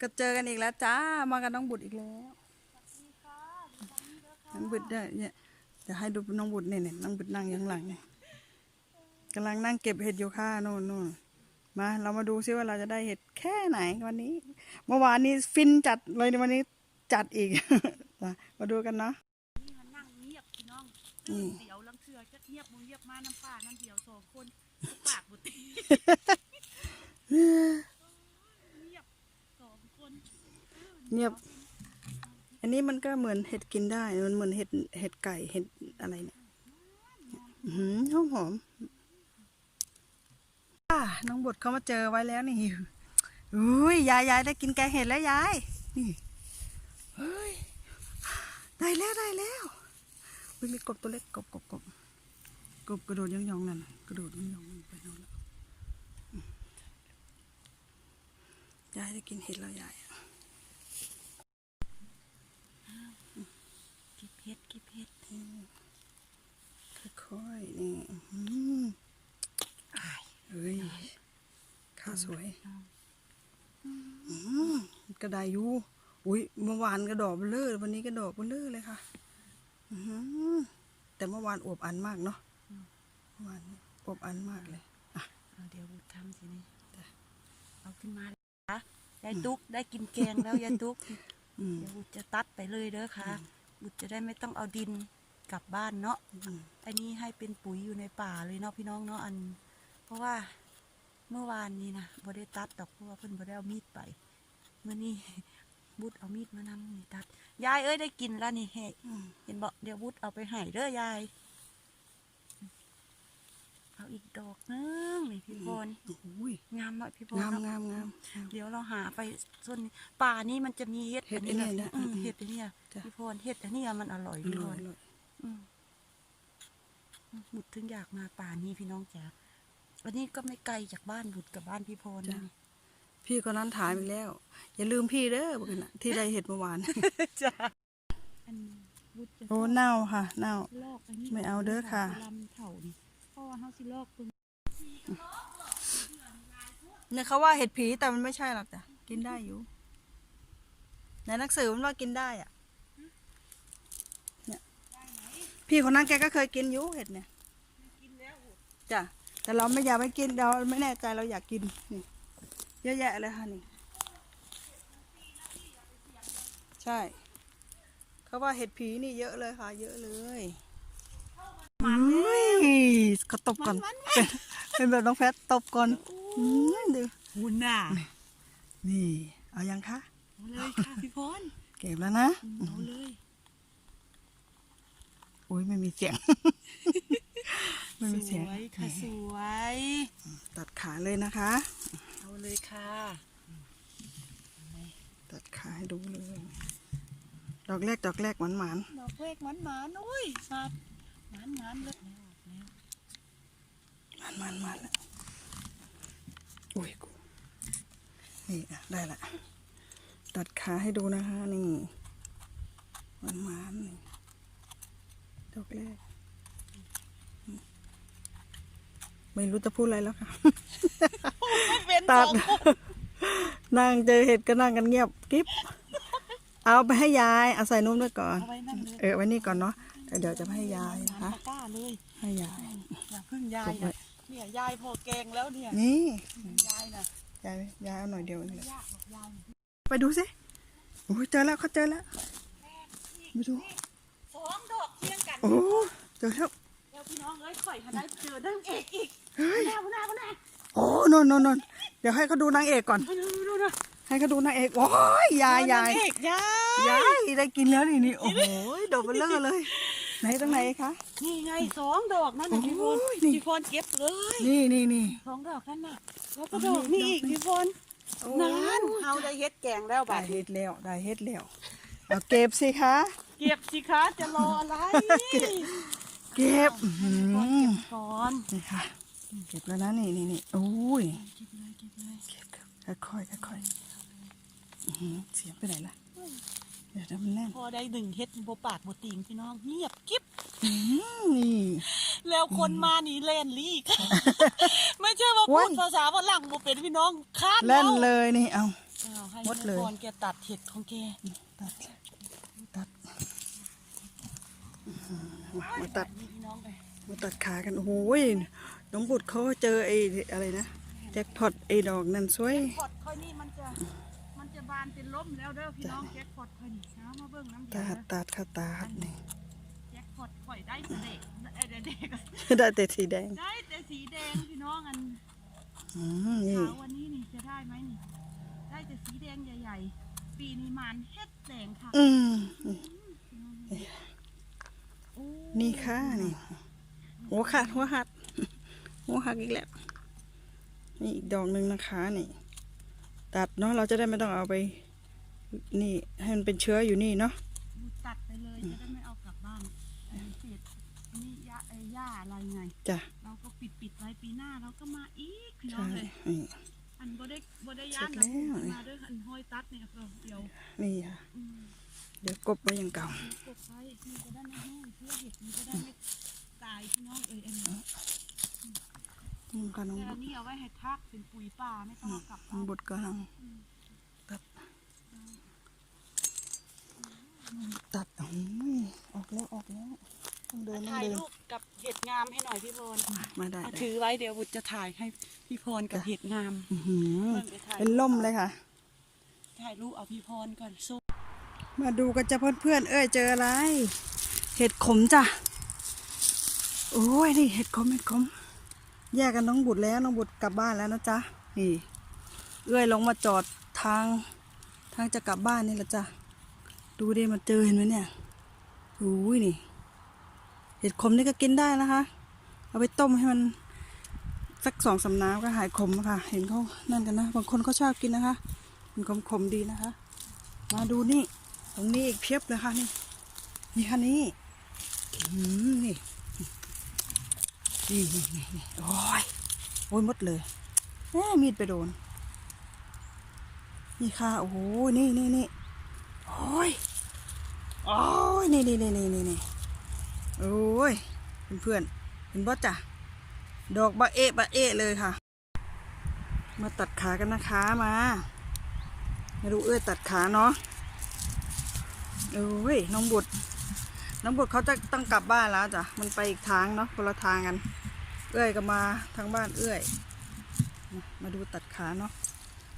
ก็เจอกันอีกแล้วจ้า มากับน้องบุตรอีกแล้วน้องบุตรเนี่ยเนี่ยจะให้ดูน้องบุตรเนี่ยเนี่ยน้องบุตรนั่งอยู่ข้างหลังเนี่ยกำลังนั่งเก็บเห็ดอยู่ค่ะโน่นโน่นมาเรามาดูซิว่าเราจะได้เห็ดแค่ไหนวันนี้ เมื่อวานนี้ฟินจัดเลยวันนี้จัดอีก มามาดูกันเนาะนี่มันนั่งเงียบพี่น้องอืมเดี๋ยวลังเทือจะเงียบมูเงียบมาน้ำป่าน้ำเดียวสองคนปากบุตรีเงียบสองคน เงียบ อันนี้มันก็เหมือนเห็ดกินได้ มันเหมือนเห็ดเห็ดไก่เห็ดอะไรเนี่ยหืมหอมหอมอ่าน้องบดเขามาเจอไว้แล้วนี่อุ้ยยายยายได้กินแกงเห็ดแล้วยายนี่เฮ้ยได้แล้วได้แล้วอุ๊ยมีกบตัวเล็กกบกบกบกบกระโดดย่องยองๆนั่นกระโดดย่องยองๆไปโน่นแล้วยายได้กินเห็ดแล้วยาย เก็บเห็ดเก็บเห็ด ค่อยๆนี่อื้อหือเฮ้ยข้าว สวยอืมกระไดอยู่อุ้ยเมื่อวานกระดอกเบลเลอวันนี้กระดอกเบลเลอเลยค่ะอื้อหือแต่เมื่อวานอวบอันมากเนาะเมื่อวานนี้อวบอันมากเลยอะเอาเดี๋ยวบุตรทำสินี่เอาขึ้นมาเลยค่ะยายตุ๊กได้กินแกงแล้วยายตุ๊กอืมเดี๋ยวบุตรจะตัดไปเลยเด้อค่ะบุตรจะได้ไม่ต้องเอาดินกลับบ้านเนาะอืมอันนี้ให้เป็นปุ๋ยอยู่ในป่าเลยเนาะพี่น้องเนาะอัน เพราะว่า เมื่อวานนี้นะบ่ได้ตัดดอกเพราะว่าเพิ่นบ่ได้เอามีดไปเมื่อนี้บุตรเอามีดมานำนี่ตัด ยายเอ้ยได้กินแล้วนี่เฮ้อืมเห็นบอกเดี๋ยวบุตรเอาไปให้เด้อยาย เอาอีกดอกนึงนี่พี่พรโอ้ยงามมากพี่พรงามเนาะงามงามเดี๋ยวเราหาไปส่วนนี้ป่านี้มันจะมีเห็ดเห็ดอันนี้ไอ้เนี่ยนะอืมอืมเห็ดอันเนี้ยจ้ะพี่พรเห็ดอันเนี้ยมันอร่อยอพี่พร่อยรอร่อยอืมบุตรถึงอยากมาป่านี้พี่น้องจ๋า วันนี้ก็ไม่ไกลจากบ้านบุตรกับบ้านพี่พรนะนี่พี่คนนั้นถามอีกแล้ว อย่าลืมพี่เด้อบอกกันนะที่ได้เห็ดเมื่อวาน จ้าอันบุตรจะโอ้เน่าค่ะ เน่า ลอกอันนี้ไม่เอาเด้อค่ะ ลำเถานี่เพราะว่าเฮาสิลอกตรงเนี่ยเขาว่าเห็ดผีแต่มันไม่ใช่หรอกจ้ะกินได้อยู่ในหนังสือมันว่ากินได้อะเนี่ยพี่คนนั้นแกก็เคยกินอยู่เห็ดเนี่ยกินแล้วจ้ะ แต่เราไม่อยากไปกินเราไม่แน่ใจเราอยากกินนี่เยอะแยะเลยค่ะนี่ ใช่เขาว่าเห็ดผีนี่เยอะเลยค่ะ เยอะเลยอุ้ยก็ตบก่อน เป็นเป็นแบบน้องแพทตบก่อนอืมดูหุ่นน่ะนี่เอายังคะเอาเลยค่ะพี่พรเก็บแล้วนะเอาเลย อุ้ยไม่มีเสียงไม่มีสเสียงวยค่ะสวย ตัดขาเลยนะคะ เอาเลยค่ะ ตัดขาให้ดูเลย ดอกแรกดอกแรกหวานหวานดอกเวกหวานหวานๆอุ้ยมาหวานหวานๆเลยหวานหวานหวานแล้วอุ้ยกูนี่อะได้ละ ตัดขาให้ดูนะคะนี่หวานหวานนี่ดอกแรกอืม ไม่รู้จะพูดอะไรแล้วค่ะเป็นตัสดองคนนั่งเจอเห็ดก็นั่งกันเงียบกิ๊บเอาไปให้ยายเอาใส่นุ่มด้วยก่อน เอาไว้นั่นเลยเออไว้นี่ก่อนเนาะเดี๋ยวจะไปให้ยายนะคะตะกร้าเลยให้ยายอย่าพึ่งยายกดไว้อะเนี่ยยายพอแกงแล้วเนี่ยนี่ยายน่ะยายยายเอาหน่อยเดียวเองเลยยากหรอกยายไปดูสิโอ้ยเจอแล้วเขาเจอแล้วไปดูสองดอกเทียงกันโอ้เจอแล้วเดี๋ยว พี่น้องเอ้ยข่อยหาได้เจอนางเอกอีกเฮ้ยหน้าหน้าหน้าโอ้นนนนนเดี๋ยวให้เขาดูนางเอกก่อน ดูดูดูดูให้เขาดูนางเอก โอ้ยยายยายนางเอกยายยายได้กินแล้วนี่นี่ โอ้โหโดดเบลเลอร์เลย ไหนตรงไหนคะ นี่ไงสองดอกนั่นน่ะพี่พลโอ้ยนี่พี่พลเก็บเลย นี่นี่นี่สองดอกนั่นน่ะ แล้วก็ดอกนี่อีกพี่พลโอ้นั่นเฮาได้เฮ็ดแกงแล้วได้บ่ายเฮ็ดแล้ว ได้เฮ็ดแล้ว เอาเก็บสิคะ เก็บสิคะ จะรออะไร เก็บอื้อหือเก็บก่อนนี่ค่ะ เก็บแล้วนะนี่นี่นี่โอ้ยเก็บเลยเก็บเลยเก็บครับค่อยๆค่อยๆอื้อหือเสียงไปไหนล่ะเดี๋ยวจะมันแน่นพอได้หนึ่งเฮ็ดบ่ปากบ่ติงพี่น้องเงียบกิ๊บอื้อนี่แล้วคนมานี่เล่นลีกไม่ใช่ว่าโอ้พูยดภาษาฝรั่งบ่เป็นพี่น้องคาดเล่นอาเลยนี่เอาเอาให้หมดเลยก่อนแกตัดเห็ดของแกตัดตัด มามาตัดนี่พี่น้องไปมาตัดขากัน โอ้โหยน้องบุตรเขาเจอไอ้อะไรนะ แจ็คพอตไอ้ดอกนั่นสวย พอดค่อยนี่มันจะ มันจะบานเป็นล้มแล้วเด้อพี่น้องแจ็คพอดค่อยนี่น้ำมาเบิ่งน้ำตายาดตัดค่ะตาดนี่ แจ็คพอดข่อยได้แต่เด็กเอ้ยเด็กได้แต่สีแดง ได้แต่สีแดงพี่น้องอันอืมนี่ ขาววันนี้นี่จะได้ไหมนี่ ได้แต่สีแดงใหญ่ ๆ ปีนี้มันเฮ็ดแดงค่ะอืมโอ้ นี่ค่ะนี่หัวขาดหัวหักหัวหักอีกแล้วนี่อีกดอกหนึ่งนะคะนี่ตัดเนาะเราจะได้ไม่ต้องเอาไป นี่ให้มันเป็นเชื้ออยู่นี่เนาะตัดไปเลยจะได้ไม่เอากลับบ้านไอ้เศษนี่ยาไอ้หญ้าอะไรไงจ้ะเราก็ปิดปิดๆไว้ปีหน้าเราก็มาอีกพี่น้อใช่งเลยนี่อันบ่ได้บ่ได้ย่านเสร็นะจแล้วมาเด้ออันห้อยตัดเนี่ยก็เดียวนี่ค่ะอืม เดี๋ยวกบไว้อย่างเก่ากดไว้มันจะได้ไม่แห้งเพื่อเห็ดมันจะได้ไม่ตายพี่น้องเอ้ยอันนี้นี่ค่ะน้องแต่บุอัตนรนี้เอาไว้ให้ทักเป็นปุ๋ยป่าไม่ต้องเอากลับน้องบ้านบุตรกำลังตัดตัดโอ้ยออกแล้วออกแล้วต้องเดินต้องถ่ายเดินรูปกับเห็ดงามให้หน่อยพี่พรมาได้เอาได้ถือไว้เดี๋ยวบุตรจะถ่ายให้พี่พรกับเห็ดงามอื้อหือเพิ่งไปถ่ายเป็นล่มเลยค่ะ ถ่ายรูปเอาพี่พรก่อนสู้ มาดูกันจ้ะเพื่อนๆเอ้ยเจออะไร เห็ดขมจ้ะ โอ้ยนี่เห็ดขมเห็ดขม แยกกันน้องบุตรแล้วน้องบุตรกลับบ้านแล้วนะจ๊ะ นี่ เอ้ยลงมาจอดทาง ทางจะกลับบ้านนี่แหละจ้ะ ดูดิมันเจอเห็นไหมเนี่ยโอ้ยนี่ เห็ดขมนี่ก็กินได้นะคะ เอาไปต้มให้มันสักสองสำน้ำก็หายขมค่ะ เห็นเขานั่นกันนะ บางคนเขาชอบกินนะคะ มันขมขมๆดีนะคะ มาดูนี่ ตรงนี้อีกเพียบเลยค่ะนี่นี่ค่ะนี่นี่นี่นี่นี่โอ้ยโอ้ยมดเลยแหมมีดไปโดน นี่ค่ะ โอ้โหนี่นี่นี่โอ้ยโอ้ยนี่นี่นี่นี่นี่นี่โอ้ยเพื่อนเห็นบ่จ้ะดอกบะเอะบะเอะเลยค่ะ มาตัดขากันนะคะมามาดูเอ้ยตัดขาเนาะ โอ้ยน้องบุตรน้องบุตรเขาจะต้องกลับบ้านแล้วจ้ะมันไปอีกทางเนาะคนละทางกัน เอื้อยก็มาทางบ้านเอื้อย มาดูตัดขาเนาะ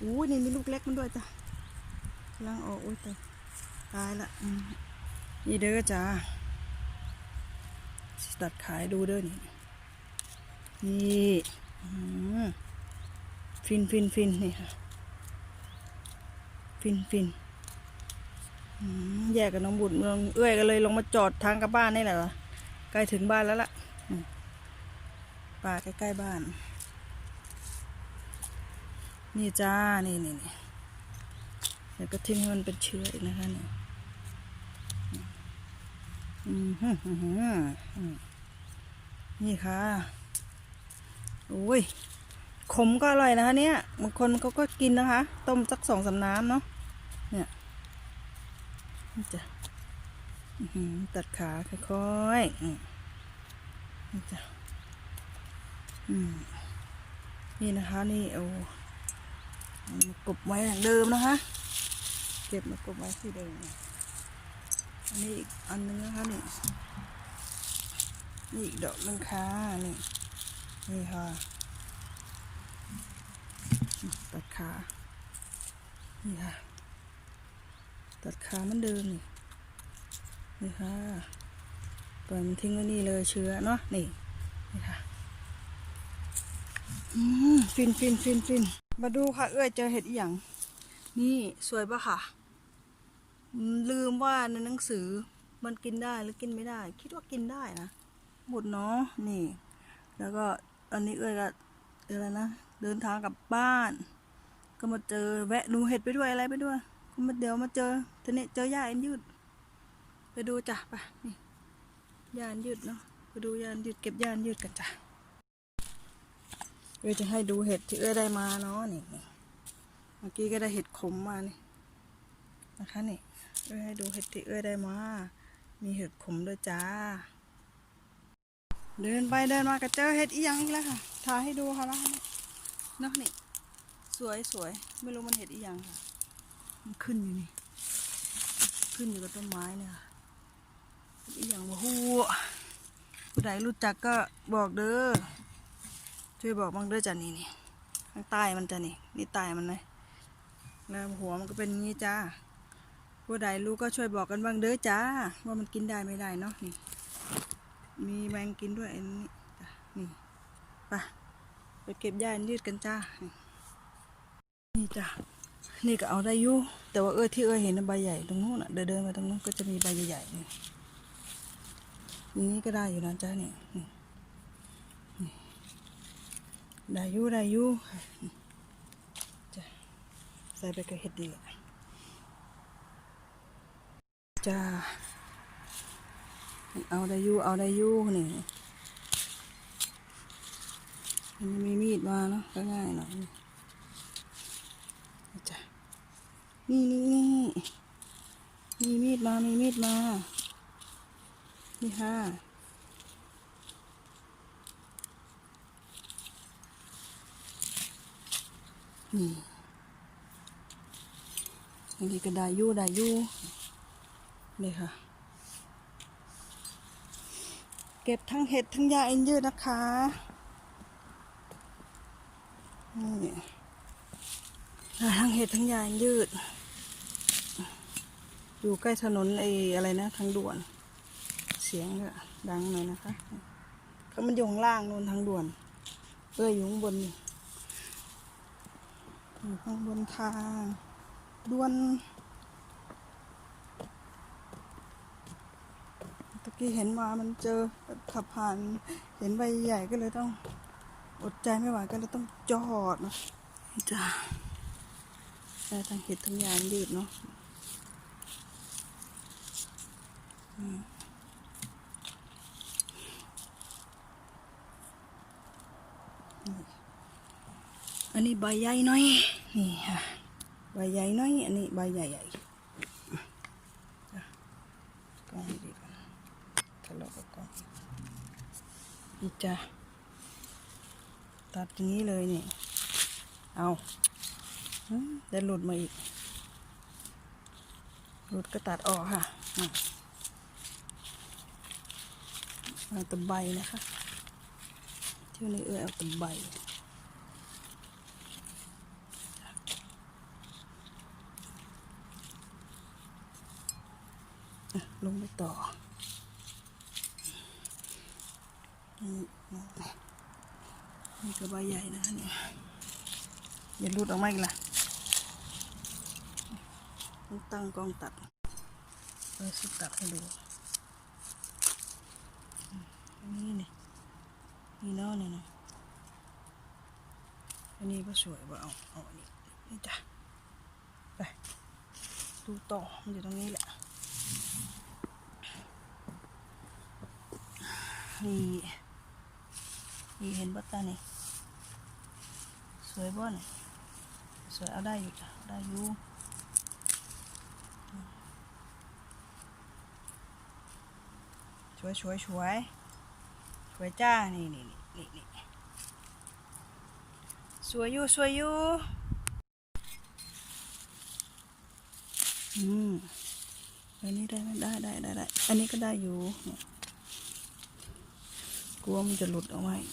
อู้นี่มีลูกเล็กมันด้วยจ้ะกำลังออกอุ้ยตายตายละนี่เด้อจ้าตัดขายดูเด้อนี่นี่ฟินฟินฟินนี่ค่ะ ฟินฟิน แยกกับน้องบุตรเมืองเอื้อยก็เลยลงมาจอดทางกับบ้านนี่แหละใกล้ถึงบ้านแล้วล่ะป่าใกล้ๆบ้าน นี่จ้า นี่นี่นี่เดี๋ยวก็ทิ้งให้มันเป็นเชื้ออีกนะคะเนี่ยนี่ค่ะ โอ้ย ขมก็อร่อยนะคะเนี่ย บางคนเขาก็กินนะคะ ต้มสักสองสามน้ำเนาะ เนี่ย จ้ะตัดขาค่อยๆนี่จ้ะนี่นะคะนี่เอาเอามากบไว้อย่างเดิมนะคะ เก็บมากบไว้ที่เดิมอันนี้อีกอันนึงนะคะนี่นี่อีกดอกนึงค่ะนี่นี่ค่ะตัดขานี่ค่ะ ตัดขาเหมันเดิมนี่นี่ค่ะปล่อยมันทิ้งไว้นี่เลยเชื้อเนาะนี่นี่ค่ะอืมฟินฟินฟินฟินมาดูค่ะ เอ้ยเจอเห็ดอีหยังนี่สวยปะค่ะ ลืมว่าในหนังสือมันกินได้หรือกินไม่ได้ คิดว่ากินได้นะหมดเนาะนี่ แล้วก็อันนี้เอ้ยก็อะไรนะเดินทางกลับบ้าน ก็มาเจอแวะดูเห็ดไปด้วยอะไรไปด้วย มาเดี๋ยวมาเจอทีนี้เจอหญ้าอันยืด ไปดูจ้ะไปนี่หญ้านยืดเนาะไปดูหญ้านยืดเก็บหญ้านยืดกันจ้ะเอ้จะให้ดูเห็ดที่เอ้ได้มาเนาะนี่เมื่อกี้ก็ได้เห็ดขมมานี่นะคะนี่เอ้ให้ดูเห็ดที่เอ้ได้มา มีเห็ดขมด้วยจ้า เดินไปเดินมาก็เจอเห็ดอีหยังอีกแล้วค่ะถ่ายให้ดูค่ะแล้วเนาะนี่สวยสวยไม่รู้มันเห็ดอีหยังค่ะ ขึ้นอยู่นี่ ขึ้นอยู่กับต้นไม้เนี่ยค่ะอีกอย่างว่าฮู้ผู้ใดรู้จักก็บอกเด้อ ช่วยบอกบ้างเด้อจ้ะนี่นี่ข้างใต้มันจ้ะนี่ นี่ใต้มันเลยแล้วหัวมันก็เป็นงนี้จ้าผู้ใดรู้ก็ช่วยบอกกันบ้างเด้อจ้า ว่ามันกินได้ไม่ได้เนาะนี่ มีแมงกินด้วยอันนี้นี่ไปไปเก็บหญ้าอันยืดกันจ้า นี่จ้ะ นี่ก็เอาได้อยู่แต่ว่าเออที่เออเห็นใบใหญ่ตรงนู้นอะเดินเดินมาตรงนู้นก็จะมีใบใหญ่ๆนี่นี่ก็ได้อยู่นะจ้าเนี่ยนี่นี่ได้อยู่ได้อยู่ค่ะจ้ะใส่ไปกับเห็ดดีแหละจ้าเอาได้อยู่เอาได้อยู่นี่มันมีมีดมาเนาะก็ง่ายหน่อยนี่จ้ะ นี่นี่นี่มีมีดมา มีมีดมา นี่ค่ะ นี่อันนี้ก็ได้อยู่ได้อยู่นี่ค่ะ เก็บทั้งเห็ดทั้งยาเอ็นยืดนะคะนี่ทั้งเห็ดทั้งยาเอ็นยืด อยู่ใกล้ถนนไอ้อะไรนะทางด่วน เสียงก็ดังหน่อยนะคะเขามันอยู่ข้างล่างนู่นทางด่วนเอ้ยอยู่ข้างบนอยู่ข้างบนทางด่วนตะกี้เห็นมามันเจอขับผ่าน เห็นใบใหญ่ก็เลยต้อง อดใจไม่ไหวก็เลยต้องจอดนะจ้าได้ทั้งเห็ดทั้งยางยืดเนาะ อันนี้ใบใหญ่หน่อย นี่ค่ะ ใบใหญ่หน่อย อันนี้ใบใหญ่ใหญ่กองดีก่อนทะเลาะกับกองนี่จ้ะตัดอย่างนี้เลยนี่ เอาเดี๋ยวหลุดมาอีก หลุดก็ตัดออกค่ะ เอาตะใบนะคะเที่ยวนี้เออเอาตะใบลงไปต่อนี่ก็ใบใหญ่นะคะเนี่ยอย่าลุดออกมาอีกล่ะต้องตั้งกล้องตัดเราสุดตัดให้ดู นนี่นี่นี่นาะนี่นะอันนี้ก็สวยว่าเอาเอาอันนี้นี่จ้ะไปดูต่อมันอยู่ตรงนี้แหละนี่นี่เห็นบัตตานี่สวยบ่เนี่ยสวยเอาได้อยู่จ้ะได้อยู่ช่วยช่วยช่วย วยจ้า นี่นี่นี่นี่สวยอยู่สวยอยู่อืมอันนี้ได้ไหมได้ได้ได้ได้ อันนี้ก็ได้อยู่ กลัวมันจะหลุดออกมาอีก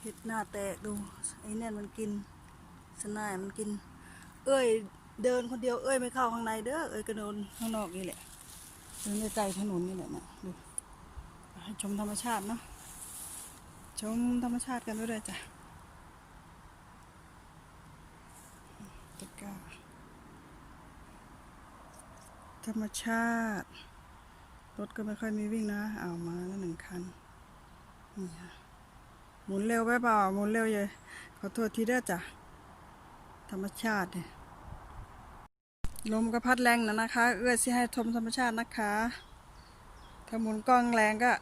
เหน้าแตกดู ไอ้เนี่ยมันกิน สนายมันกิน เอ้ย เดินคนเดียวเอ้ยไม่เข้าข้างในเด้อเอ้ยก็เดินข้างนอกนี่แหละเดินใกล้ๆถนนนี่แหละนะดูให้ชมธรรมชาติเนาะชมธรรมชาติกันด้วยเลยจ้ะตะกร้าธรรมชาติ รถก็ไม่ค่อยมีวิ่งนะ เอามาแล้วหนึ่งคันนี่ค่ะ มุนเร็วไปเปล่าหมุนเร็วเยอะขอโทษทีเด้อจ้ะ ธรรมชาติเนี่ยลมก็พัดแรงนะนะคะ เอื้อสิให้ชมธรรมชาตินะคะ ถ้าหมุนกล้องแรงก็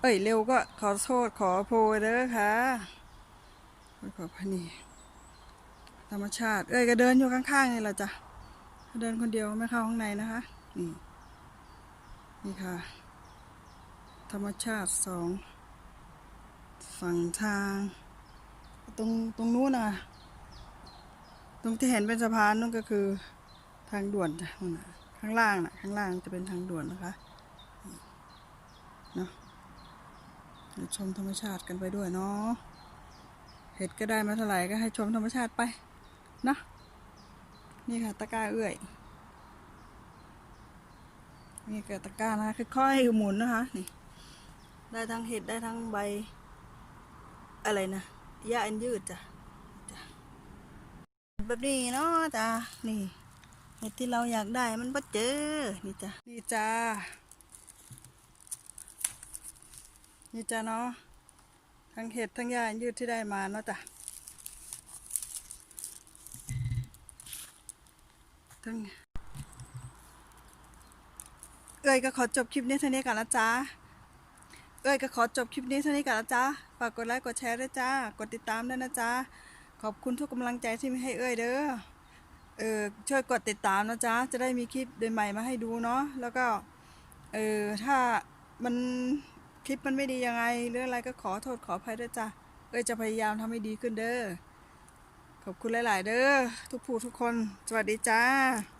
เอ้ยเร็วก็ขอโทษขอโพยเด้อค่ะขอขอพนี่ธรรมชาติ เอ้ยก็เดินอยู่ข้างๆนี่แหละจ้ะเดินคนเดียวไม่เข้าข้างในนะคะ นี่ นี่ค่ะ ธรรมชาติสอง ฝั่งทาง ตรงตรงนู้นนะตรงที่เห็นเป็นสะพานนั่นก็คือทางด่วนจ้ะนู่นน่ะข้างล่างนะข้างล่างจะเป็นทางด่วนนะคะเนาะเดี๋ยวชมธรรมชาติกันไปด้วยเนาะเห็ดก็ได้มาเท่าไหร่ก็ให้ชมธรรมชาติไปเนาะนี่ค่ะตะกร้าเอื้อย นี่ก็ตะกร้านะคะค่อยๆหมุนนะคะนี่ได้ทั้งเห็ดได้ทั้งใบ อะไรนะหญ้าอันยืดจ้ะจ้ะแบบนี้เนาะจ้ะนี่เห็ดที่เราอยากได้มันบ่เจอ นี่จ้ะนี่จ้านี่จ้ะเนาะทั้งเห็ดทั้งหญ้าอันยืดที่ได้มาเนาะจ้ะทั้งเอ้ยก็ขอจบคลิปนี้เท่านี้ก่อนนะจ๊ะ เอ้ยก็ขอจบคลิปนี้เท่านี้ก่อนนะจ๊ะฝากกดไลค์กดแชร์ด้วยจ้ากดติดตามด้วยนะจ๊ะขอบคุณทุกกำลังใจที่มีให้เอ้ยเด้อเออช่วยกดติดตามนะจ๊ะจะได้มีคลิปใหม่ๆมาให้ดูเนาะแล้วก็เออถ้ามันคลิปมันไม่ดียังไงหรืออะไรก็ขอโทษขออภัยด้วยจ้ะเอ้ยจะพยายามทำให้ดีขึ้นเด้อขอบคุณหลาย ๆ เด้อทุกผู้ทุกคน สวัสดีจ้า